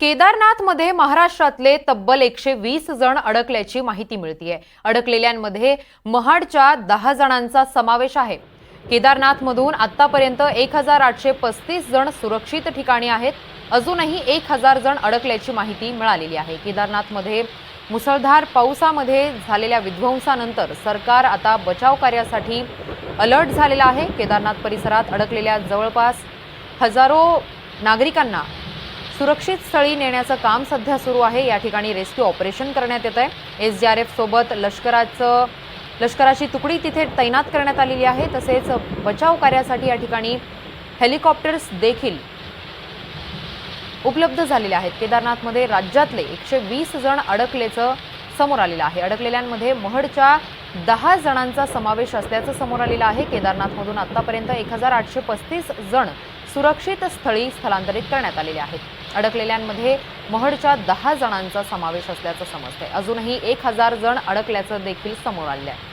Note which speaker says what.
Speaker 1: केदारनाथमध्ये महाराष्ट्रातले तब्बल एकशे वीस जण अडकल्याची माहिती मिळतीये. अडकलेल्यांमध्ये महाडच्या दहा जणांचा समावेश आहे. केदारनाथमधून आतापर्यंत एक हजार आठशे पस्तीस जण सुरक्षित ठिकाणी आहेत. अजूनही एक हजार जण अडकल्याची माहिती मिळालेली आहे. केदारनाथमध्ये मुसळधार पावसामध्ये झालेल्या विध्वंसानंतर सरकार आता बचाव कार्यासाठी अलर्ट झालेला आहे. केदारनाथ परिसरात अडकलेल्या जवळपास हजारो नागरिकांना सुरक्षित स्थळी नेण्याचं काम सध्या सुरू आहे. या ठिकाणी रेस्क्यू ऑपरेशन करण्यात येत आहे एस डी आर एफ सोबत लष्कराचं लष्कराची तुकडी तिथे तैनात करण्यात आलेली आहे. तसेच बचाव कार्यासाठी या ठिकाणी हेलिकॉप्टर्स देखील उपलब्ध झालेले आहेत. केदारनाथमध्ये राज्यातले एकशे वीस जण अडकल्याचं समोर आलेलं आहे. अडकलेल्यांमध्ये महडच्या दहा जणांचा समावेश असल्याचं समोर आलेलं आहे. केदारनाथमधून आतापर्यंत एक हजार आठशे पस्तीस जण सुरक्षित स्थळी स्थलांतरित करण्यात आलेले आहेत. अडकलेल्यांमध्ये महडच्या दहा जणांचा समावेश असल्याचं समजतंय. अजूनही एक हजार जण अडकल्याचं देखील समोर आलं आहे